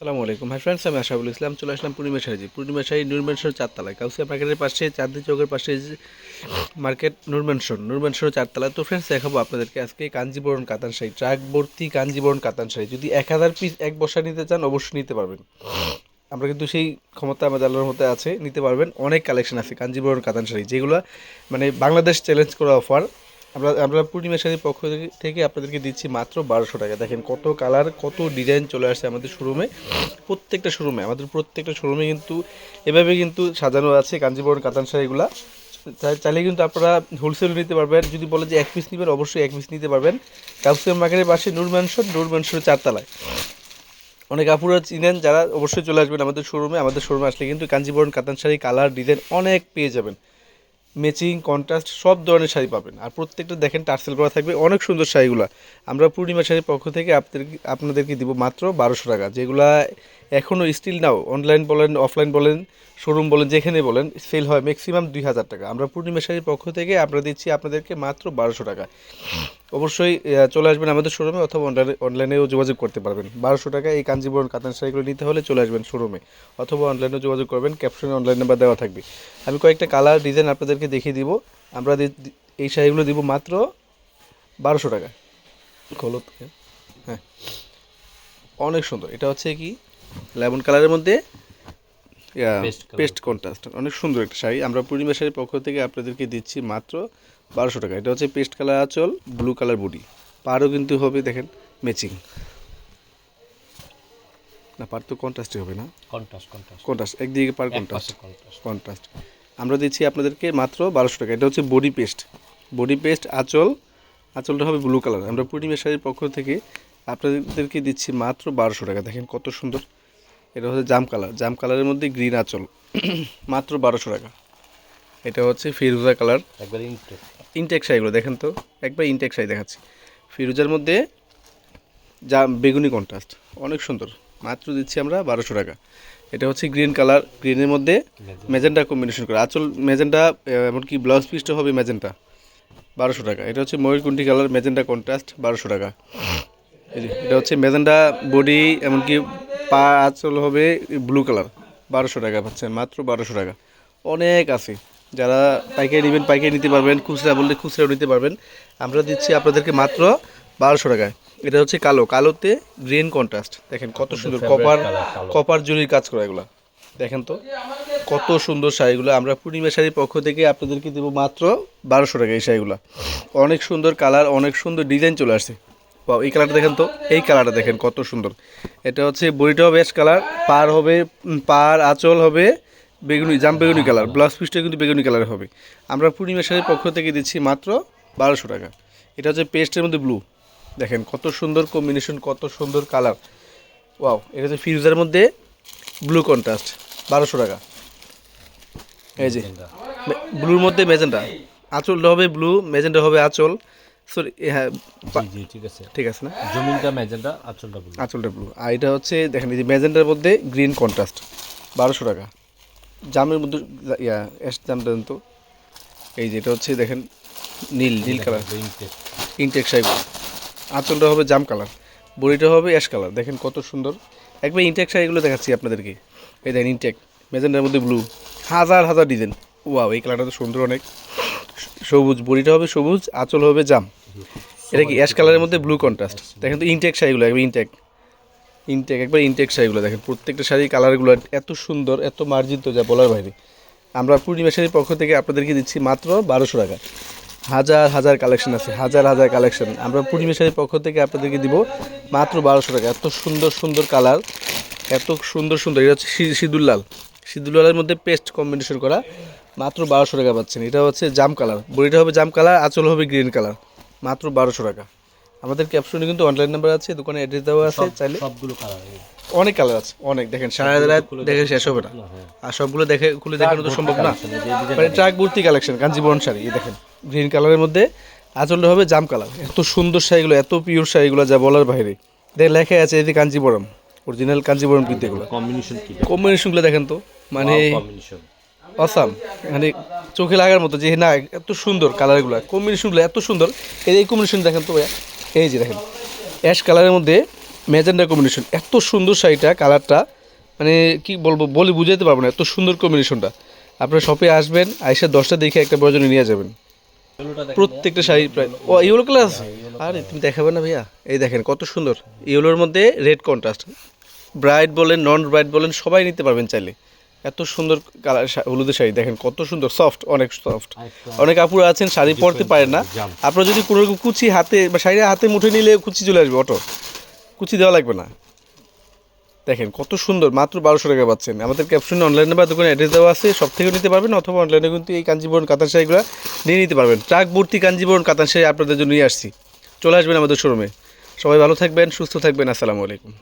আসসালামু আলাইকুম। Hi friends আমি আশাবুল ইসলাম। চলে আসলাম পূর্ণিমা শাড়ি পূর্ণিমা শাড়ি নুরমেনশন চারতলায়। কাউসিয়া মার্কেটের পাশে, চাঁদনি চৌকের পাশে মার্কেট নুরমেনশন নুরমেনশন চারতলা তো ফ্রেন্ডস দেখাবো আপনাদেরকে আজকে কাঞ্জিবরণ কাতান শাড়ি ট্রাক ভর্তি কাঞ্জিবরণ কাতান শাড়ি যদি এক হাজার পিস এক বসা নিতে চান, অবশ্যই নিতে পারবেন। আমরা কিন্তু সেই ক্ষমতা আমাদের আল্লাহর মধ্যে আছে, নিতে পারবেন। অনেক কালেকশন আছে কাঞ্জিবরণ কাতান শাড়ি যেগুলো মানে বাংলাদেশ চ্যালেঞ্জ করা অফার আমরা আমরা পূর্ণিমা শাড়ির পক্ষ থেকে- আপনাদেরকে দিচ্ছি মাত্র বারোশো টাকা। দেখেন কত কালার, কত ডিজাইন চলে আসছে আমাদের শোরুমে প্রত্যেকটা শোরুমে আমাদের প্রত্যেকটা শোরুমে কিন্তু এভাবে কিন্তু সাজানো আছে, কাঞ্জিবরণ, কাতান শাড়িগুলা চাইলে কিন্তু আপনারা হোলসেল নিতে পারবেন। যদি বলে যে এক পিস নেবেন, অবশ্যই এক পিস নিতে পারবেন। কাউসিয়াম মার্কেটের পাশে নূর ম্যানশন নূর ম্যানশনের চারতলায়। অনেক আপুরা চিনেন, যারা অবশ্যই চলে আসবেন আমাদের শোরুমে আমাদের শোরুমে আসলে কিন্তু কাঞ্জিবরণ, কাতান শাড়ি কালার ডিজাইন অনেক পেয়ে যাবেন। ম্যাচিং কন্ট্রাস্ট সব ধরনের শাড়ি পাবেন। আর প্রত্যেকটা দেখেন, টার্সেল করা থাকবে। অনেক সুন্দর শাড়িগুলো। আমরা পূর্ণিমা শাড়ির পক্ষ থেকে আপনাদের আপনাদেরকে দিব মাত্র বারোশো টাকা। যেগুলা এখনও স্টিল নাও অনলাইন বলেন অফলাইন বলেন শোরুম বলেন যেখানে বলেন সেল হয় ম্যাক্সিমাম দুই হাজার টাকা। আমরা পূর্ণিমা শাড়ির পক্ষ থেকে আমরা দিচ্ছি আপনাদেরকে মাত্র বারোশো টাকা। অবশ্যই চলে আসবেন আমাদের শোরুমে অথবা অনলাইনে অনলাইনেও যোগাযোগ করতে পারবেন। বারোশো টাকা এই কাঞ্জিবরণ কাতান শাড়িগুলো নিতে হলে চলে আসবেন শোরুমে অথবা অনলাইনেও যোগাযোগ করবেন ক্যাপশনে অনলাইন নাম্বার দেওয়া থাকবে। আমি কয়েকটা কালার ডিজাইন আপনাদেরকে দেখিয়ে দিব। আমরা এই শাড়িগুলো দিব মাত্র বারোশো টাকা। খোলো তো। হ্যাঁ। অনেক সুন্দর। এটা হচ্ছে কি? লেমন কালারের মধ্যে পেস্ট কন্ট্রাস্ট অনেক সুন্দর একটা শাড়ি। আমরা পূর্ণিমা শাড়ির পক্ষ থেকে আপনাদেরকে দিচ্ছি মাত্র বারোশো টাকা। এটা হচ্ছে পেস্ট কালার আঁচল ব্লু কালার বডি পারও কিন্তু হবে দেখেন ম্যাচিং না পার তো কন্ট্রাস্টই হবে না। কন্ট্রাস্ট কন্ট্রাস্ট কন্ট্রাস্ট একদিকে পার কন্ট্রাস্ট কন্ট্রাস্ট কন্ট্রাস্ট আমরা দিচ্ছি আপনাদেরকে মাত্র বারোশো টাকা। এটা হচ্ছে বডি পেস্ট বডি পেস্ট আঁচল আঁচলটা হবে ব্লু কালার আমরা পূর্ণিমা শাড়ির পক্ষ থেকে আপনাদেরকে দিচ্ছি মাত্র বারোশো টাকা। দেখেন কত সুন্দর। এটা হচ্ছে জাম কালার। জাম কালারের মধ্যে গ্রিন আঁচল। মাত্র বারোশো টাকা। এটা হচ্ছে ফিরোজা কালার। একবার ইনটেক। ইনটেক শাড়িগুলো দেখেন তো একবার ইনটেক শাড়ি দেখাচ্ছি। ফিরোজার মধ্যে যা বেগুনি কন্ট্রাস্ট অনেক সুন্দর। মাত্র দিচ্ছি আমরা বারোশো টাকা। এটা হচ্ছে গ্রিন কালার। গ্রিনের মধ্যে ম্যাজেন্টা। কম্বিনেশন করা। আচল ম্যাজেন্টা এমনকি ব্লাউজ পিসটা হবে ম্যাজেন্টা। বারোশো টাকা। এটা হচ্ছে ময়ূরকুণ্ঠি কালার। ম্যাজেন্টা কন্ট্রাস্ট বারোশো টাকা। এটা হচ্ছে ম্যাজেন্টা বডি এমনকি পা আঁচল হবে ব্লু কালার বারোশো টাকা পাচ্ছেন মাত্র বারোশো টাকা। অনেক আছে যারা পাইকারি নেবেন পাইকারি নিতে পারবেন খুচরা বললে খুচরাও নিতে পারবেন। আমরা দিচ্ছি আপনাদেরকে মাত্র বারোশো টাকায়। এটা হচ্ছে কালো কালোতে গ্রিন কন্ট্রাস্ট দেখেন কত সুন্দর কপার কপার জরির কাজ করা এগুলো। দেখেন তো কত সুন্দর শাড়িগুলো আমরা পূর্ণিমা শাড়ির পক্ষ থেকে আপনাদেরকে দেবো মাত্র বারোশো টাকা এই শাড়িগুলো। অনেক সুন্দর কালার অনেক সুন্দর ডিজাইন চলে আসছে। বাহ, এই কালারটা দেখেন তো। এই কালারটা দেখেন কত সুন্দর। এটা হচ্ছে বড়িটাও বেশ কালার পার হবে পার আঁচল হবে বেগুনি জাম বেগুনি কালার ব্লাউজ পিসটা কিন্তু বেগুনি কালার হবে। আমরা পূর্ণিমা শাড়ির পক্ষ থেকে দিচ্ছি মাত্র বারোশো টাকা। এটা হচ্ছে পেস্টের মধ্যে ব্লু দেখেন কত সুন্দর কম্বিনেশন কত সুন্দর কালার ওয়াও এটা হচ্ছে ফিউজারের মধ্যে ব্লু কন্ট্রাস্ট বারোশো টাকা। এই যে ব্লুর মধ্যে মেজেন্টা আঁচলটা হবে ব্লু মেজেন্টা হবে আঁচল। সরি হ্যাঁ জি ঠিক আছে। ঠিক আছে না? জমিনটা ম্যাজেন্টা আঁচলটা বলি আঁচলটা ব্লু আর এটা হচ্ছে দেখেন এই যে ম্যাজেন্টার মধ্যে গ্রিন কন্ট্রাস্ট বারোশো টাকা। জামের মধ্যে ইয়া অ্যাশ জাম দেন তো। এই যে এটা হচ্ছে দেখেন নীল নীল কালার। ইনটেক। সাইব। আঁচলটা হবে জাম কালার বড়িটা হবে অ্যাশ কালার। দেখেন কত সুন্দর। একবার ইনটেক শাড়িগুলো দেখাচ্ছি আপনাদেরকে। এই দেখেন ইনটেক মেজেন্টার মধ্যে ব্লু। হাজার হাজার ডিজাইন। ওয়াও এই কালারটা তো সুন্দর অনেক। সবুজ, বড়িটা হবে সবুজ, আঁচল হবে জাম। এটা কি অ্যাশ কালারের মধ্যে? ব্লু কন্ট্রাস্ট দেখেন তো ইনটেক শাড়িগুলো, একবার ইনটেক ইনটেক একবার ইনটেক শাড়িগুলো দেখেন, প্রত্যেকটা শাড়ির কালারগুলো এত সুন্দর, এত মার্জিত যা বলার বাইরে। আমরা পূর্ণিমা শাড়ির পক্ষ থেকে আপনাদেরকে দিচ্ছি মাত্র বারোশো টাকা। হাজার হাজার কালেকশন আছে, হাজার হাজার কালেকশন আমরা পূর্ণিমা শাড়ির পক্ষ থেকে আপনাদেরকে দিব মাত্র বারোশো টাকা। এত সুন্দর সুন্দর কালার এত সুন্দর সুন্দর। এটা হচ্ছে সি- সিঁদুর লাল। সিঁদুর লালের মধ্যে পেস্ট কম্বিনেশন করা। মাত্র বারোশো টাকা পাচ্ছেন। এটা হচ্ছে জাম কালার। বড়িটা হবে জাম কালার আঁচল হবে গ্রিন কালার। মাত্র বারোশো টাকা। আমাদের ক্যাপশনে কিন্তু অনলাইন নাম্বার আছে দোকানে অ্যাড্রেস দেওয়া আছে চাইলে। সবগুলো কালার অনেক কালার আছে অনেক। দেখেন সারা রাত দেখে শেষ হবে না। আর সবগুলো দেখে খুলে দেখানো তো সম্ভব না। মানে ট্রাক ভর্তি কালেকশন কাঞ্জিবরণ শাড়ি এই দেখেন। গ্রিন কালারের মধ্যে আঁচলটা হবে জাম কালার। এত সুন্দর শাড়িগুলো এত পিওর শাড়িগুলো যা বলার বাইরে। দেখ লেখা আছে এই যে কাঞ্জিবরম। অরিজিনাল কাঞ্জিবরম কিন্তু এগুলো। কম্বিনেশন কম্বিনেশনগুলো দেখেন তো। মানে কম্বিনেশন অসাম মানে চোখে লাগার মতো যে, না, এত সুন্দর কালারগুলো কম্বিনেশনগুলো এত সুন্দর। এই কম্বিনেশন দেখেন তো ভাইয়া, এই যে দেখেন অ্যাশ কালারের মধ্যে ম্যাজেন্ডা কম্বিনেশন এত সুন্দর শাড়িটা, কালারটা মানে কি বলব, বলে বুঝাতে পারব না, এত সুন্দর কম্বিনেশনটা আপনারা শপে আসবেন, আইসা দশটা দেখে একটা প্রয়োজনে নিয়ে যাবেন। প্রত্যেকটা শাড়ি প্রায়, ও ইয়েলো কালার আরে, তুমি দেখাবে না ভাইয়া? এই দেখেন, কত সুন্দর। ইয়েলোর মধ্যে রেড কন্ট্রাস্ট ব্রাইট বলেন নন ব্রাইট বলেন, সবাই নিতে পারবেন চাইলে। এত সুন্দর কালার হলুদের শাড়ি দেখেন কত সুন্দর সফট অনেক সফট অনেক আপুরা আছেন শাড়ি পরতে পারেন না। আপনারা যদি কোনো রকম কুচি হাতে বা শাড়ি হাতে মুঠে নিলে কুচি চলে আসবে অটো। কুচি দেওয়া লাগবে না। দেখেন কত সুন্দর মাত্র বারোশো টাকা পাচ্ছেন। আমাদের ক্যাপশনে অনলাইনে বা দোকানে অ্যাড্রেস দেওয়া আছে সব থেকে নিতে পারবেন অথবা অনলাইনে কিন্তু এই কাঞ্জিবরণ কাতান শাড়িগুলো নিয়ে নিতে পারবেন। ট্রাক ভর্তি কাঞ্জিবরণ কাতান শাড়ি আপনাদের জন্য নিয়ে আসছি। চলে আসবেন আমাদের শোরুমে সবাই ভালো থাকবেন সুস্থ থাকবেন আসসালামু আলাইকুম।